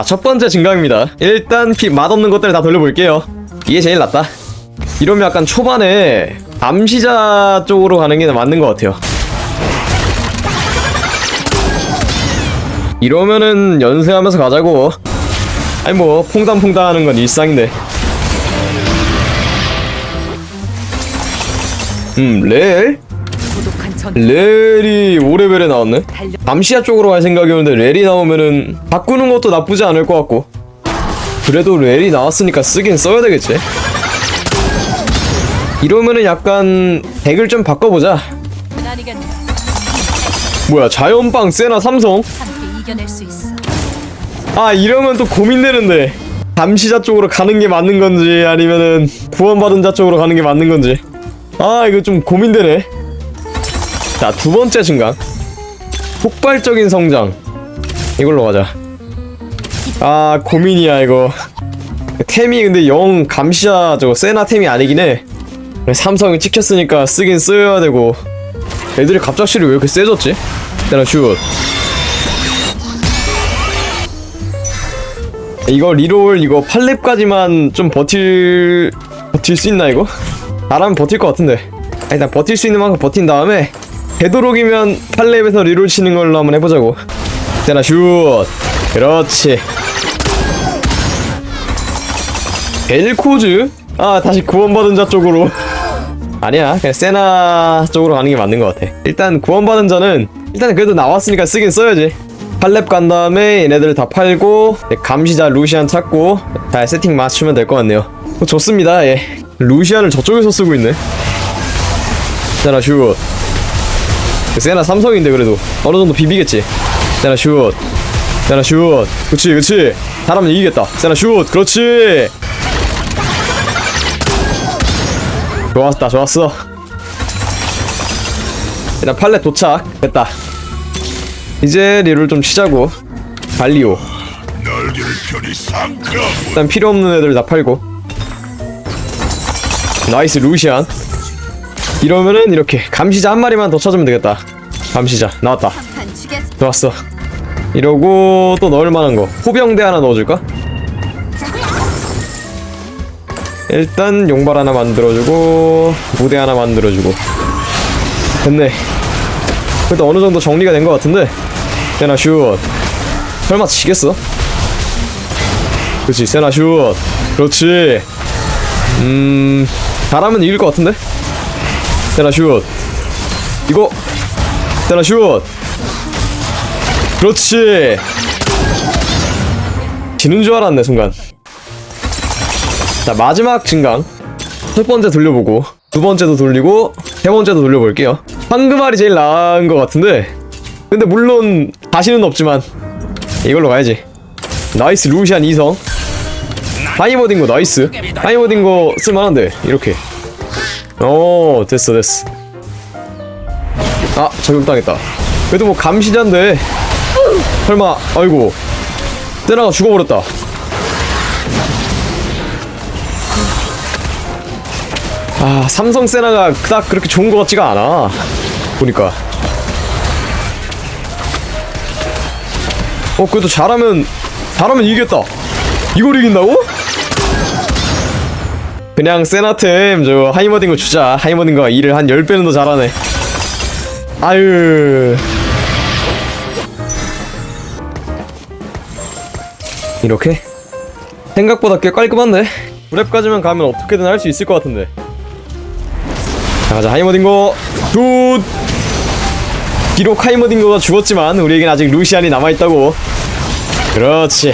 자, 첫 번째 증강입니다. 일단 피 맛없는 것들 다 돌려볼게요. 이게 제일 낫다. 이러면 약간 초반에 감시자 쪽으로 가는 게 맞는 것 같아요. 이러면은 연세하면서 가자고. 아니 뭐 퐁당퐁당 하는 건 일상인데. 음, 렐? 고 렐이 5레벨에 나왔네? 암시아 쪽으로 갈 생각이었는데 렐이 나오면은 바꾸는 것도 나쁘지 않을 것 같고. 그래도 렐이 나왔으니까 쓰긴 써야 되겠지? 이러면은 약간 덱을 좀 바꿔보자. 뭐야 자연빵 세나 삼성. 아 이러면 또 고민되는데. 감시자 쪽으로 가는 게 맞는 건지 아니면은 구원받은 자 쪽으로 가는 게 맞는 건지. 아 이거 좀 고민되네 자 두 번째 증강 폭발적인 성장. 이걸로 가자. 아 고민이야 이거. 템이 근데 영 감시자 저거 세나 템이 아니긴 해. 삼성이 찍혔으니까 쓰긴 써야 되고. 애들이 갑작스레 왜 이렇게 세졌지? 내가 슛. 이거 리롤 이거 8렙까지만 좀 버틸 버틸 수 있나 이거? 나라면 버틸 것 같은데. 아, 일단 버틸 수 있는 만큼 버틴 다음에 되도록이면 8렙에서 리롤 치는 걸로 한번 해보자고. 세나 슛. 그렇지. 벨코즈? 아 다시 구원받은 자 쪽으로. 아니야 그냥 세나 쪽으로 가는 게 맞는 것 같아. 일단 구원받은 자는 일단 그래도 나왔으니까 쓰긴 써야지. 팔렙 간 다음에 얘네들 다 팔고 네, 감시자 루시안 찾고 잘 세팅 맞추면 될 것 같네요. 어, 좋습니다 예. 루시안을 저쪽에서 쓰고 있네. 세나 슛 세나 삼성인데 그래도 어느 정도 비비겠지. 세나 슛. 세나 슛. 그치 그치. 잘하면 이기겠다. 세나 슛. 그렇지. 좋았다 좋았어. 일단 팔렛 도착. 됐다. 이제 리를 좀 치자고. 발리오. 일단 필요 없는 애들 다 팔고. 나이스 루시안 이러면은 이렇게 감시자 한 마리만 더 찾으면 되겠다. 감시자 나왔다. 좋았어. 이러고 또 넣을 만한 거. 호병대 하나 넣어줄까? 일단 용발 하나 만들어주고 무대 하나 만들어주고. 됐네. 그래도 어느 정도 정리가 된 것 같은데? 세나 슛. 설마 치겠어? 그렇지 세나 슛. 그렇지. 음 잘하면 이길 것 같은데 세나 슛 이거. 세나 슛 그렇지. 지는 줄 알았네 순간. 자 마지막 증강. 첫 번째 돌려보고 두 번째도 돌리고 세 번째도 돌려볼게요. 황금알이 제일 나은 것 같은데. 근데 물론 다시는 없지만 이걸로 가야지. 나이스 루시안 2성. 하이머딩거 나이스. 하이머딩거 쓸만한데 이렇게 오 됐어 됐어. 아 적용당했다. 그래도 뭐 감시자인데. 설마 아이고. 세나가 죽어버렸다. 아 삼성 세나가 그닥 그렇게 좋은 것 같지가 않아. 보니까. 어 그래도 잘하면 잘하면 이기겠다. 이걸 이긴다고? 그냥 세나템 저 하이머딩거 주자. 하이머딩거가 일을 한 10배는 더 잘하네. 아유. 이렇게? 생각보다 꽤 깔끔한데? 브랩까지만 가면 어떻게든 할 수 있을 것 같은데. 자 가자. 하이머딩거. 굿! 비록 하이머딩거가 죽었지만 우리에겐 아직 루시안이 남아있다고. 그렇지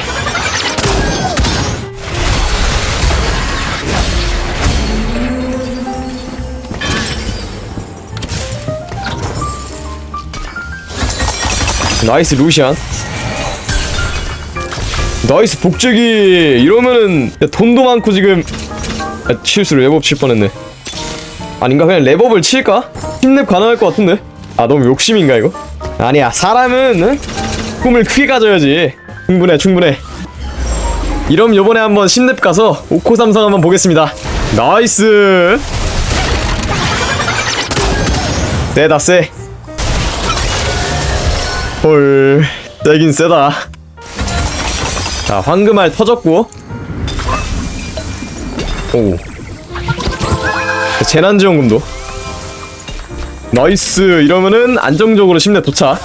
나이스 루시안. 나이스 복제기. 이러면은 야, 돈도 많고 지금. 아, 실수로 레버업 칠 뻔했네. 아닌가? 그냥 레버업을 칠까? 힘랩 가능할 것 같은데? 아 너무 욕심인가 이거? 아니야 사람은 응? 꿈을 크게 가져야지. 충분해 충분해. 이럼 요번에 한번 신랩 가서 오코 삼성 한번 보겠습니다. 나이스! 세다 세 헐, 세긴 세다. 자 황금알 터졌고. 오. 재난지원금도. 나이스. 이러면은 안정적으로 10렙 도착.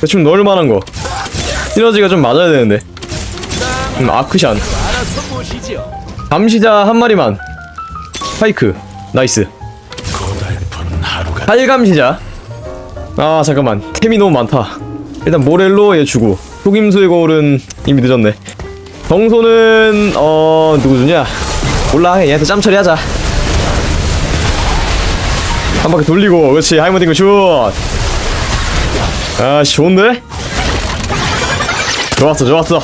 대충 넣을 만한 거. 시너지가 좀 맞아야 되는데. 음 아크샨 감시자 한 마리만. 파이크. 나이스. 팔감시자 아 잠깐만. 템이 너무 많다. 일단 모렐로 얘 주고. 속임수의 거울은 이미 늦었네. 정소는 어 누구 주냐? 몰라. 얘한테 짬 처리하자. 한 바퀴 돌리고. 그렇지. 하이머딩 슛. 아씨 좋은데? 좋았어 좋았어.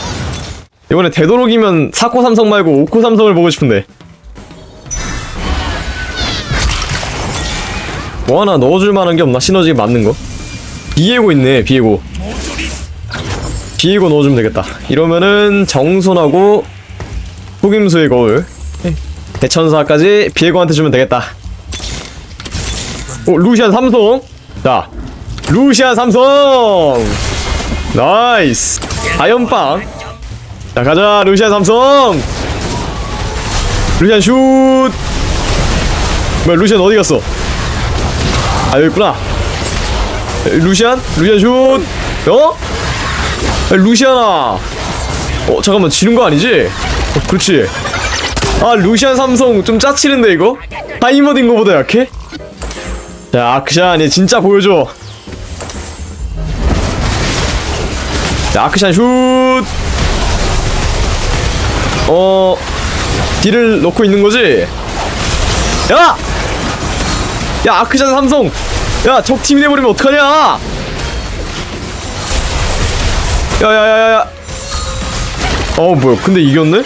이번에 되도록이면 4코 삼성 말고 5코 삼성을 보고 싶은데 뭐 하나 넣어줄 만한 게 없나? 시너지 맞는 거? 비에고 있네, 비에고. 비에고 넣어주면 되겠다. 이러면은 정손하고 속임수의 거울, 대천사까지 비에고한테 주면 되겠다. 오, 루시안 삼성. 자, 루시안 삼성. 나이스. 아연빵. 자, 가자, 루시안 삼성. 루시안 슛. 뭐야, 루시안 어디 갔어? 아 여기 있구나 루시안? 루시안 슛 어? 야, 루시안아 어 잠깐만 지는 거 아니지? 어, 그렇지 아 루시안 삼성 좀 짜치는데 이거? 하이머드인 거보다 약해? 자 아크샨 얘 진짜 보여줘 자 아크샨 슛 어... 딜을 넣고 있는 거지? 야! 야 아크샷 삼성. 야 적 팀이 돼버리면 어떡하냐? 야야야야야. 어 뭐야. 근데 이겼네?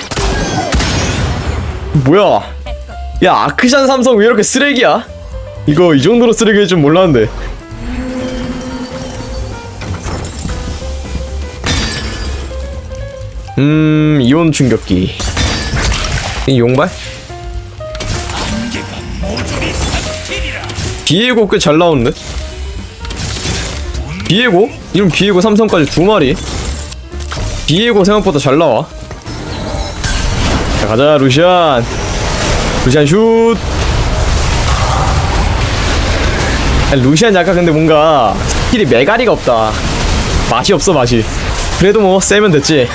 뭐야? 야 아크샷 삼성 왜 이렇게 쓰레기야? 이거 이 정도로 쓰레기일 줄 몰랐는데. 음 이온 충격기. 이 용발 비에고 꽤 잘 나오는데? 비에고? 이름 비에고 삼성까지 두 마리? 비에고 생각보다 잘 나와. 자 가자 루시안. 루시안 슛! 야, 루시안 약간 근데 뭔가 스킬이 메가리가 없다. 맛이 없어 맛이. 그래도 뭐 세면 됐지.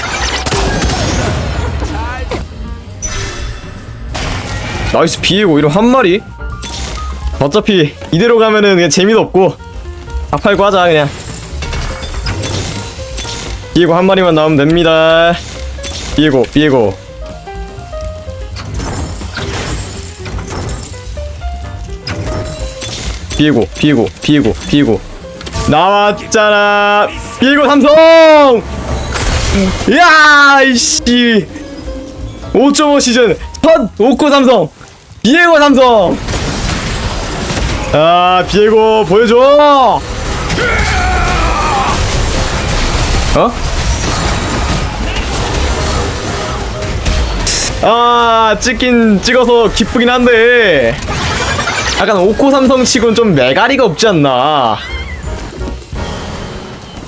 나이스 비에고 이름 한 마리 어차피 이대로 가면은 그냥 재미도 없고 다 팔고 하자 그냥. 비에고 한 마리만 나오면 됩니다. 비에고 비에고. 비에고 비에고 비에고 비에고. 나왔잖아. 비에고 삼성! 이야 이씨. 5.5 시즌 첫 5코 삼성. 비에고 삼성 아 비에고 보여줘. 어? 아 찍긴 찍어서 기쁘긴 한데. 약간 오코 삼성 치곤 좀 메가리가 없지 않나.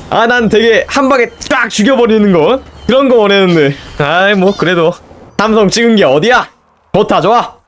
아 난 되게 한 방에 쫙 죽여버리는 거 그런 거 원했는데. 아이 뭐 그래도 삼성 찍은 게 어디야? 좋다 좋아